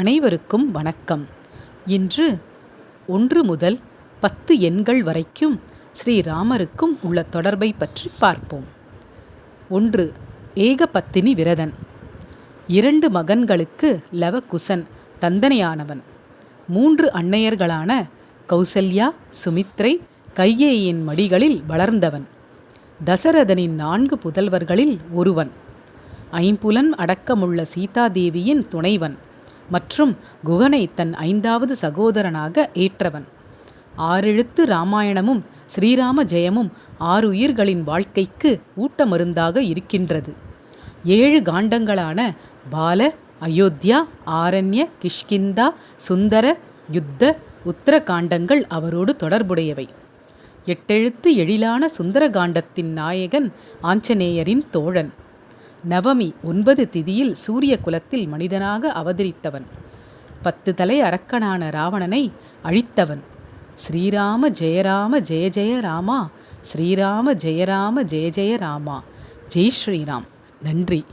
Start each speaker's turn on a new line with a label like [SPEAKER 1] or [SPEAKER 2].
[SPEAKER 1] அனைவருக்கும் வணக்கம். இன்று ஒன்று முதல் பத்து எண்கள் வரைக்கும் ஸ்ரீராமருக்கும் உள்ள தொடர்பை பற்றி பார்ப்போம். ஒன்று ஏகபத்தினி விரதன். இரண்டு மகன்களுக்கு லவகுசன் தந்தனையானவன். மூன்று அன்னையர்களான கௌசல்யா சுமித்ரை கையேயின் மடிகளில் வளர்ந்தவன். தசரதனின் நான்கு புதல்வர்களில் ஒருவன். ஐம்புலன் அடக்கமுள்ள சீதாதேவியின் துணைவன். மற்றும் குகனை தன் ஐந்தாவது சகோதரனாக ஏற்றவன். ஆறெழுத்து ராமாயணமும் ஸ்ரீராம ஜெயமும் ஆறு உயிர்களின் வாழ்க்கைக்கு ஊட்டமருந்தாக இருக்கின்றது. ஏழு காண்டங்களான பால அயோத்தியா ஆரண்ய கிஷ்கிந்தா சுந்தர யுத்த உத்தர காண்டங்கள் அவரோடு தொடர்புடையவை. எட்டெழுத்து எழிலான சுந்தர காண்டத்தின் நாயகன் ஆஞ்சநேயரின் தோழன். நவமி ஒன்பது திதியில் சூரிய குலத்தில் மனிதனாக அவதரித்தவன். பத்து தலை அரக்கனான ராவணனை அழித்தவன். ஸ்ரீராம ஜெயராம ஜெய ஜெய ராமா ஸ்ரீராம ஜெயராம ஜெய ஜெய ராமா. ஜெய் ஸ்ரீராம். நன்றி.